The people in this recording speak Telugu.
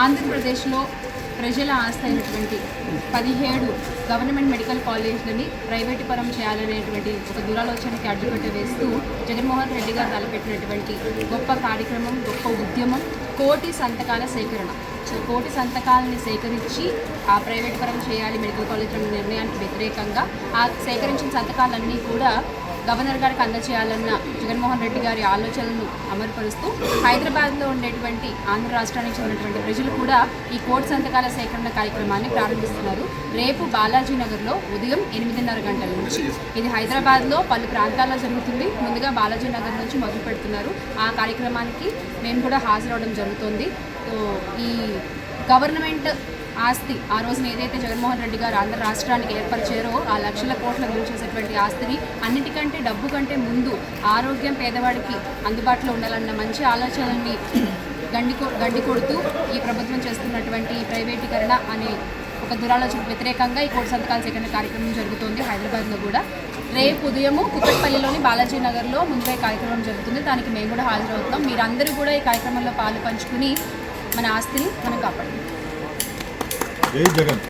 ఆంధ్రప్రదేశ్లో ప్రజల ఆస్థ అయినటువంటి పదిహేడు గవర్నమెంట్ మెడికల్ కాలేజ్లని ప్రైవేటు పరం చేయాలనేటువంటి ఒక దురాలోచనకి అడ్డుకట్ట వేస్తూ జగన్మోహన్ రెడ్డి గారు తలపెట్టినటువంటి గొప్ప కార్యక్రమం గొప్ప ఉద్యమం కోటి సంతకాల సేకరణ. సో కోటి సంతకాలని సేకరించి ఆ ప్రైవేట్ పరం చేయాలి మెడికల్ కాలేజ్ నిర్ణయానికి వ్యతిరేకంగా ఆ సేకరించిన సంతకాలన్నీ కూడా గవర్నర్ గారికి అందజేయాలన్న జగన్మోహన్ రెడ్డి గారి ఆలోచనలను అమలుపరుస్తూ హైదరాబాద్లో ఉండేటువంటి ఆంధ్ర రాష్ట్రానికి చెందినటువంటి ప్రజలు కూడా ఈ కోటి సంతకాల సేకరణ కార్యక్రమాన్ని ప్రారంభిస్తున్నారు. రేపు బాలాజీ నగర్లో ఉదయం ఎనిమిదిన్నర గంటల నుంచి. ఇది హైదరాబాద్లో పలు ప్రాంతాల్లో జరుగుతుంది. ముందుగా బాలాజీ నగర్ నుంచి మొదలు పెడుతున్నారు. ఆ కార్యక్రమానికి మేము కూడా హాజరవడం జరుగుతుంది. సో ఈ గవర్నమెంట్ ఆస్తి. ఆ రోజున ఏదైతే జగన్మోహన్ రెడ్డి గారు ఆంధ్ర రాష్ట్రానికి ఏర్పరిచారో ఆ లక్షల కోట్ల విలువ ఆస్తిని అన్నిటికంటే డబ్బు కంటే ముందు ఆరోగ్యం పేదవాడికి అందుబాటులో ఉండాలన్న మంచి ఆలోచనల్ని గండి కొ- గండి కొడుతూ ఈ ప్రభుత్వం చేస్తున్నటువంటి ప్రైవేటీకరణ అనే ఒక దురాలోచనకు వ్యతిరేకంగా ఈ కోటి సంతకాల సేకరణ కార్యక్రమం జరుగుతోంది హైదరాబాద్లో కూడా. రేపు ఉదయము కుక్కట్పల్లిలోని బాలాజీ నగర్లో ముంబై కార్యక్రమం జరుగుతుంది. దానికి మేము కూడా హాజరవుతాం. మీరందరూ కూడా ఈ కార్యక్రమంలో పాలు పంచుకుని మన ఆస్తిని మనం కాపాడుకుంటాం. İyi gelin.